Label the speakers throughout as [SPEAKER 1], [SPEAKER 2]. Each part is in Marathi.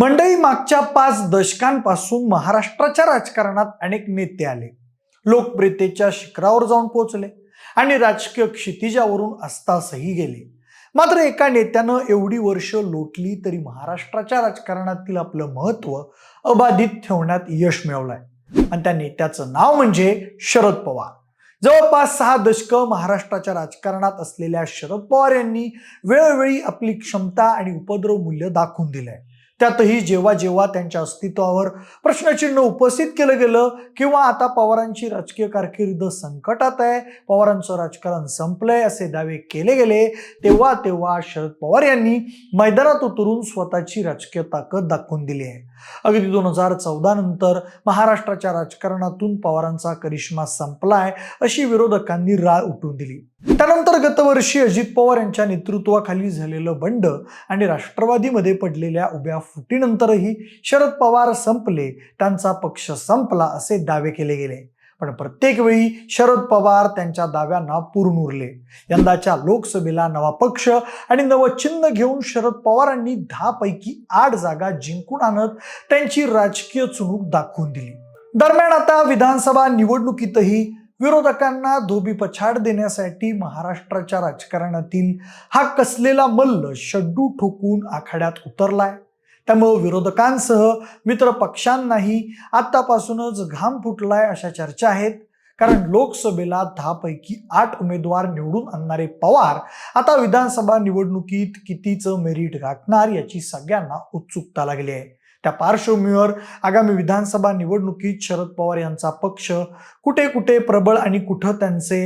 [SPEAKER 1] मंडळी मागच्या पाच दशकांपासून महाराष्ट्राच्या राजकारणात अनेक नेते आले. लोकप्रियतेच्या शिखरावर जाऊन पोहोचले आणि राजकीय क्षितिजावरून अस्तासही गेले. मात्र एका नेत्यानं एवढी वर्ष लोटली तरी महाराष्ट्राच्या राजकारणातील आपलं महत्त्व अबाधित ठेवण्यात यश मिळवलंय. आणि त्या नेत्याचं नाव म्हणजे शरद पवार. जवळपास सहा दशकं महाराष्ट्राच्या राजकारणात असलेल्या शरद पवार यांनी वेळोवेळी आपली क्षमता आणि उपद्रव मूल्य दाखवून दिलंय. त्यातही जेव्हा जेव्हा त्यांच्या अस्तित्वावर प्रश्नचिन्ह उपस्थित केलं गेलं किंवा आता पवारांची राजकीय कारकिर्द संकटात आहे पवारांचं राजकारण संपलंय असे दावे केले गेले तेव्हा तेव्हा शरद पवार यांनी मैदानात उतरून स्वतःची राजकीय ताकद दाखवून दिली आहे. अगदी दोन हजार चौदा नंतर महाराष्ट्राच्या राजकारणातून पवारांचा करिश्मा संपलाय अशी विरोधकांनी राळ उठून दिली. त्यानंतर गतवर्षी अजित पवार यांच्या नेतृत्वाखाली झालेलं बंड आणि राष्ट्रवादीमध्ये पडलेल्या उभ्या फुटीनंतरही शरद पवार संपले त्यांचा पक्ष संपला असे दावे केले गेले. पण प्रत्येक वेळी शरद पवार त्यांच्या दाव्यांना पूर्ण उरले यंदाच्या लोकसभेला नवा पक्ष आणि नवं चिन्ह घेऊन शरद पवारांनी दहा पैकी आठ जागा जिंकून आणत त्यांची राजकीय चुणूक दाखवून दिली. दरम्यान आता विधानसभा निवडणुकीतही विरोधकांना धोबी पछाड देण्यासाठी महाराष्ट्राच्या राजकारणातील हा कसलेला मल्ल शड्डू ठोकून आखाड्यात उतरलाय. त्यामुळे विरोधकांसह मित्र पक्षांनाही आत्तापासूनच घाम फुटलाय अशा चर्चा आहेत. कारण लोकसभेला दहापैकी आठ उमेदवार निवडून आणणारे पवार आता विधानसभा निवडणुकीत कितीचं मेरिट गाठणार याची सगळ्यांना उत्सुकता लागली आहे. त्या पार्श्वभूमीवर आगामी विधानसभा निवडणुकीत शरद पवार यांचा पक्ष कुठे कुठे प्रबळ आणि कुठं त्यांचे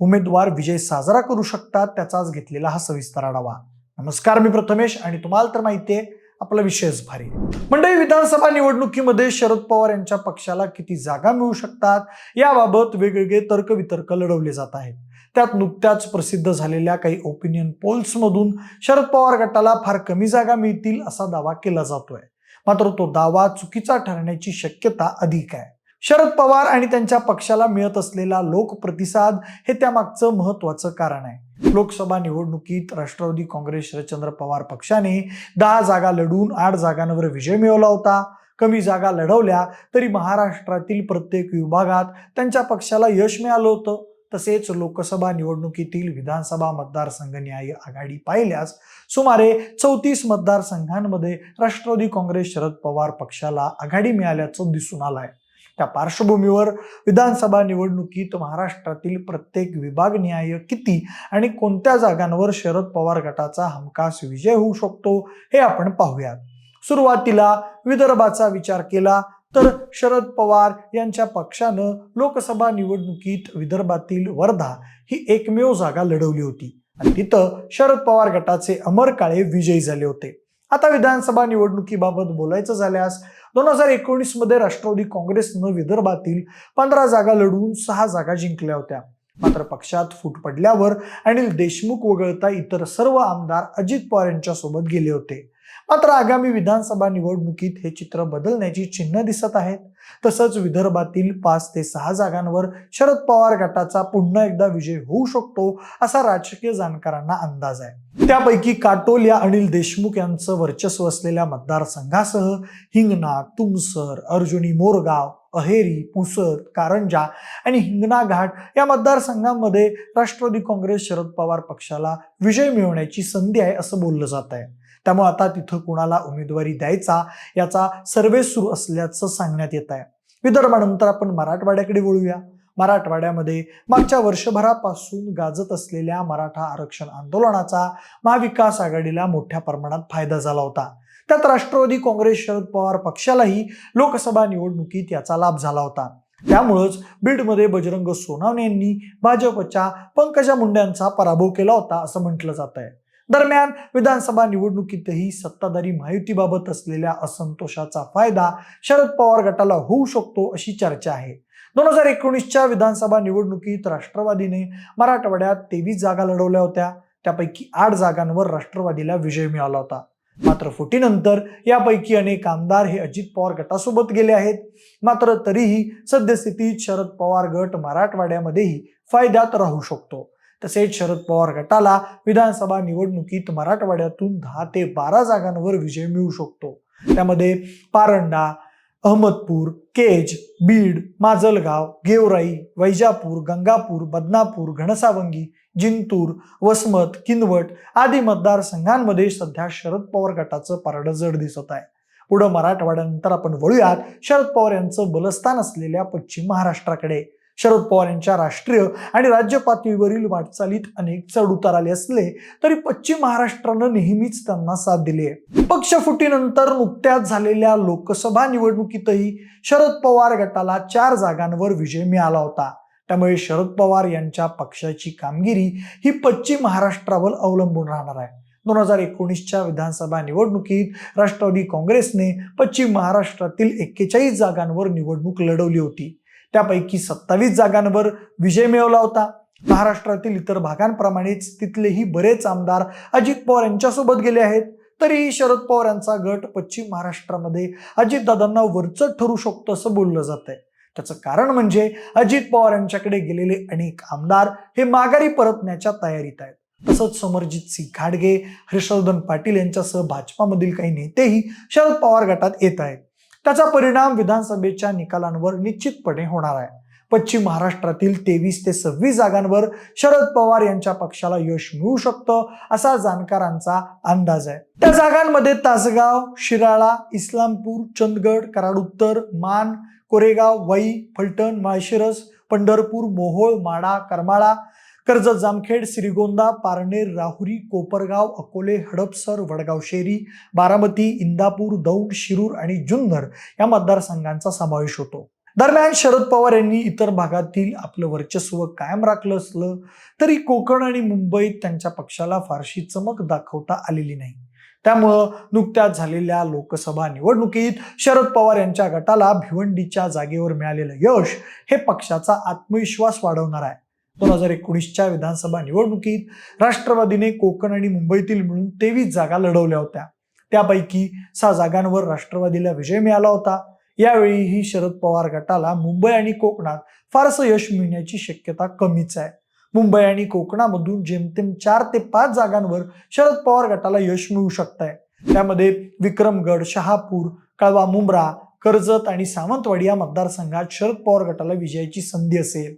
[SPEAKER 1] उमेदवार विजय साजरा करू शकतात त्याचाच घेतलेला हा सविस्तर आढावा. नमस्कार मी प्रथमेश आणि तुम्हाला तर माहिती आहे आपला विषयच भारी. मंडळी विधानसभा निवडणुकीमध्ये शरद पवार यांच्या पक्षाला किती जागा मिळू शकतात याबाबत वेगवेगळे तर्कवितर्क लढवले जात आहेत. त्यात नुकत्याच प्रसिद्ध झालेल्या काही ओपिनियन पोल्समधून शरद पवार गटाला फार कमी जागा मिळतील असा दावा केला जातोय. मात्र तो दावा चुकीचा ठरण्याची शक्यता अधिक आहे. शरद पवार आणि त्यांच्या पक्षाला मिळत असलेला लोकप्रतिसाद हे त्यामागचं महत्वाचं कारण आहे. लोकसभा निवडणुकीत राष्ट्रवादी काँग्रेस शरदचंद्र पवार पक्षाने दहा जागा लढून आठ जागांवर विजय मिळवला होता. कमी जागा लढवल्या तरी महाराष्ट्रातील प्रत्येक विभागात त्यांच्या पक्षाला यश मिळालं होतं. तसेच लोकसभा निवडणुकीतील विधानसभा मतदारसंघ न्याय आघाडी पाहिल्यास सुमारे चौतीस मतदारसंघांमध्ये राष्ट्रवादी काँग्रेस शरद पवार पक्षाला आघाडी मिळाल्याचं दिसून आलं आहे त्या पार्श्वभूमीवर विधानसभा निवडणुकीत महाराष्ट्रातील प्रत्येक विभागनिहाय किती आणि कोणत्या जागांवर शरद पवार गटाचा हमखास विजय होऊ शकतो हे आपण पाहूयात. सुरुवातीला विदर्भाचा विचार केला तर शरद पवार यांच्या पक्षानं लोकसभा निवडणुकीत विदर्भातील वर्धा ही एकमेव जागा लढवली होती. आणि तिथं शरद पवार गटाचे अमर काळे विजयी झाले होते. आता विधानसभा निवडणुकीबाबत बोलायचं झाल्यास दोन हजार एकोणीसमध्ये राष्ट्रवादी काँग्रेसनं विदर्भातील पंधरा जागा लढवून सहा जागा जिंकल्या होत्या. मात्र पक्षात फूट पडल्यावर अनिल देशमुख वगळता इतर सर्व आमदार अजित पवार यांच्या सोबत गेले होते. मात्र आगामी विधानसभा निवडणुकीत हे चित्र बदलण्याची चिन्ह दिसत आहेत. तसंच विदर्भातील पाच ते सहा जागांवर शरद पवार गटाचा पुन्हा एकदा विजय होऊ शकतो असा राजकीय जाणकारांना अंदाज आहे. त्यापैकी काटोल या अनिल देशमुख यांचं वर्चस्व असलेल्या मतदारसंघासह हिंगणा तुमसर अर्जुनी मोरगाव अहेरी पुसद कारंजा आणि हिंगणा घाट या मतदारसंघांमध्ये राष्ट्रवादी काँग्रेस शरद पवार पक्षाला विजय मिळवण्याची संधी आहे असं बोललं जात आहे. त्यामुळे आता तिथं कुणाला उमेदवारी द्यायचा याचा सर्वे सुरू असल्याचं सांगण्यात येत आहे. विदर्भानंतर आपण मराठवाड्याकडे वळूया. मराठवाड्यामध्ये मागच्या वर्षभरापासून गाजत असलेल्या मराठा आरक्षण आंदोलनाचा महाविकास आघाडीला मोठ्या प्रमाणात फायदा झाला होता. त्यात राष्ट्रवादी काँग्रेस शरद पवार पक्षालाही लोकसभा निवडणुकीत याचा लाभ झाला होता. त्यामुळंच बीडमध्ये बजरंग सोनावणे यांनी भाजपच्या पंकजा मुंड्यांचा पराभव केला होता असं म्हटलं जात आहे दरम्यान विधानसभा निवडणुकीतही सत्ताधारी महायुतीबाबत असलेल्या असंतोषाचा फायदा शरद पवार गटाला होऊ शकतो अशी चर्चा आहे. दोन हजार एकोणीसच्या विधानसभा निवडणुकीत राष्ट्रवादीने मराठवाड्यात तेवीस जागा लढवल्या होत्या. त्यापैकी आठ जागांवर राष्ट्रवादीला विजय मिळाला होता. मात्र फुटीनंतर यापैकी अनेक आमदार हे अजित पवार गटासोबत गेले आहेत. मात्र तरीही सद्यस्थितीत शरद पवार गट मराठवाड्यामध्येही फायद्यात राहू शकतो. तसेच शरद पवार गटाला विधानसभा निवडणुकीत मराठवाड्यातून दहा ते बारा जागांवर विजय मिळू शकतो. त्यामध्ये पारंडा अहमदपूर केज बीड माजलगाव गेवराई वैजापूर गंगापूर बदनापूर घनसावंगी जिंतूर वसमत किनवट आदी मतदारसंघांमध्ये सध्या शरद पवार गटाचं पारडं जड दिसत आहे. पुढं मराठवाड्यानंतर आपण वळूयात शरद पवार यांचं बलस्थान असलेल्या पश्चिम महाराष्ट्राकडे. शरद पवार यांच्या राष्ट्रीय आणि राज्य पातळीवरील वाटचालीत अनेक चढ उतार आले असले तरी पश्चिम महाराष्ट्रानं नेहमीच त्यांना साथ दिली आहे. पक्षफुटीनंतर नुकत्याच झालेल्या लोकसभा निवडणुकीतही शरद पवार गटाला चार जागांवर विजय मिळाला होता. त्यामुळे शरद पवार यांच्या पक्षाची कामगिरी ही पश्चिम महाराष्ट्रावर अवलंबून राहणार आहे. दोन हजार एकोणीसच्या विधानसभा निवडणुकीत राष्ट्रवादी काँग्रेसने पश्चिम महाराष्ट्रातील एक्केचाळीस जागांवर निवडणूक लढवली होती. त्यापैकी सत्तावीस जागांवर विजय मिळवला होता. महाराष्ट्रातील इतर भागांप्रमाणेच तिथलेही बरेच आमदार अजित पवार यांच्यासोबत गेले आहेत. तरीही शरद पवार यांचा गट पश्चिम महाराष्ट्रामध्ये अजितदादांना वरचढ ठरू शकतो असं बोललं जात आहे त्याचं कारण म्हणजे अजित पवार यांच्याकडे गेलेले अनेक आमदार हे माघारी परतण्याच्या तयारीत आहेत. तसंच समरजित सिंग खाडगे हर्षवर्धन पाटील यांच्यासह भाजपामधील काही नेतेही शरद पवार गटात येत आहेत. त्याचा परिणाम विधानसभेच्या निकालांवर निश्चितपणे होणार आहे. पश्चिम महाराष्ट्रातील तेवीस ते सव्वीस जागांवर शरद पवार यांच्या पक्षाला यश मिळू शकतं असा जाणकारांचा अंदाज आहे. त्या जागांमध्ये तासगाव शिराळा इस्लामपूर चंदगड कराड उत्तर मान कोरेगाव वई फलटण माळशिरस पंढरपूर मोहोळ माडा करमाळा कर्जत जामखेड श्रीगोंदा पारनेर राहुरी कोपरगाव अकोले हडपसर वडगाव शेरी बारामती इंदापूर दौंड शिरूर आणि जुन्नर या मतदारसंघांचा समावेश होतो. दरम्यान शरद पवार यांनी इतर भागातील आपलं वर्चस्व कायम राखलं असलं तरी कोकण आणि मुंबईत त्यांच्या पक्षाला फारशी चमक दाखवता आलेली नाही. त्यामुळं नुकत्याच झालेल्या लोकसभा निवडणुकीत शरद पवार यांच्या गटाला भिवंडीच्या जागेवर मिळालेलं यश हे पक्षाचा आत्मविश्वास वाढवणार आहे. दोन हजार एकोणीसच्या विधानसभा निवडणुकीत राष्ट्रवादीने कोकण आणि मुंबईतील मिळून तेवीस जागा लढवल्या होत्या. त्यापैकी सहा जागांवर राष्ट्रवादीला विजय मिळाला होता. यावेळीही शरद पवार गटाला मुंबई आणि कोकणात फारसं यश मिळण्याची शक्यता कमीच आहे. मुंबई आणि कोकणामधून जेमतेम चार ते पाच जागांवर शरद पवार गटाला यश मिळू शकत आहे त्यामध्ये विक्रमगड शहापूर कळवा मुंब्रा कर्जत आणि सावंतवाडी या मतदारसंघात शरद पवार गटाला विजयाची संधी असेल.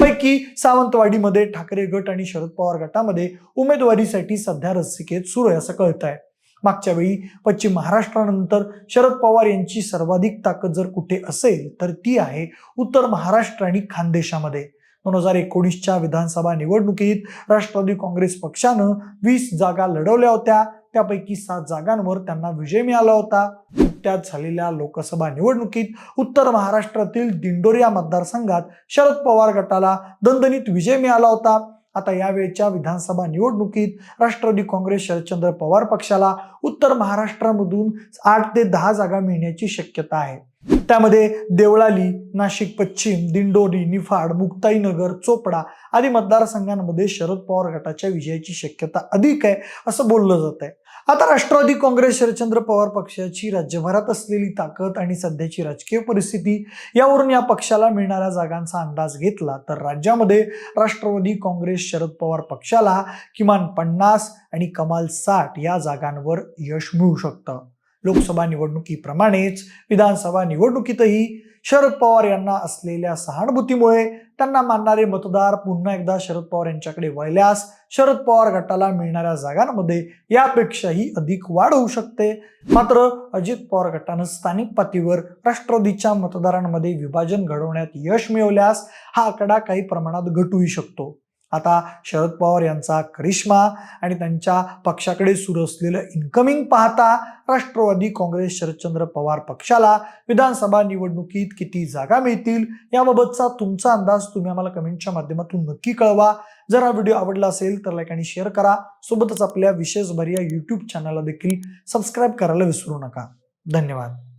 [SPEAKER 1] पैकी सावंतवाडीमध्ये ठाकरे गट आणि शरद पवार गटामध्ये उमेदवारीसाठी सध्या रस्सिकेत सुरू आहे असं कळत आहे मागच्या वेळी पश्चिम महाराष्ट्रानंतर शरद पवार यांची सर्वाधिक ताकद जर कुठे असेल तर ती आहे उत्तर महाराष्ट्र आणि खानदेशामध्ये. दोन हजार एकोणीसच्या विधानसभा निवडणुकीत राष्ट्रवादी काँग्रेस पक्षानं वीस जागा लढवल्या होत्या. त्यापैकी सात जागांवर त्यांना विजय मिळाला होता. नुकत्याच झालेल्या लोकसभा निवडणुकीत उत्तर महाराष्ट्रातील दिंडोरिया मतदारसंघात शरद पवार गटाला दणदणीत विजय मिळाला होता. आता यावेळच्या विधानसभा निवडणुकीत राष्ट्रवादी काँग्रेस शरदचंद्र पवार पक्षाला उत्तर महाराष्ट्रामधून आठ ते दहा जागा मिळण्याची शक्यता आहे. त्यामध्ये देवळाली नाशिक पश्चिम दिंडोरी निफाड मुक्ताईनगर चोपडा आदी मतदारसंघांमध्ये शरद पवार गटाच्या विजयाची शक्यता अधिक आहे असं बोललं जात आहे. आता राष्ट्रवादी काँग्रेस शरदचंद्र पवार पक्षाची राज्यभरात असलेली ताकद आणि सध्याची राजकीय परिस्थिती यावरून या पक्षाला मिळणाऱ्या जागांचा अंदाज घेतला तर राज्यामध्ये राष्ट्रवादी काँग्रेस शरद पवार पक्षाला किमान पन्नास आणि कमाल साठ या जागांवर यश मिळू शकतं. लोकसभा निवडणुकीप्रमाणेच विधानसभा निवडणुकीतही शरद पवार यांना असलेल्या सहानुभूतीमुळे त्यांना मानणारे मतदार पुन्हा एकदा शरद पवार यांच्याकडे वळल्यास शरद पवार गटाला मिळणाऱ्या जागांमध्ये यापेक्षाही अधिक वाढ होऊ शकते. मात्र अजित पवार गटानं स्थानिक पातळीवर राष्ट्रवादीच्या मतदारांमध्ये विभाजन घडवण्यात यश मिळवल्यास हा आकडा काही प्रमाणात घटूही शकतो. आता शरद पवार यांचा करिश्मा आणि त्यांच्या पक्षाकडे सुरू असलेलं इन्कमिंग पाहता राष्ट्रवादी काँग्रेस शरदचंद्र पवार पक्षाला विधानसभा निवडणुकीत किती जागा मिळतील याबाबतचा तुमचा अंदाज तुम्ही आम्हाला कमेंटच्या माध्यमातून नक्की कळवा. जर हा व्हिडिओ आवडला असेल तर लाईक आणि शेअर करा. सोबतच आपल्या विशेष भर या यूट्यूब चॅनलला देखील सबस्क्राईब करायला विसरू नका. धन्यवाद.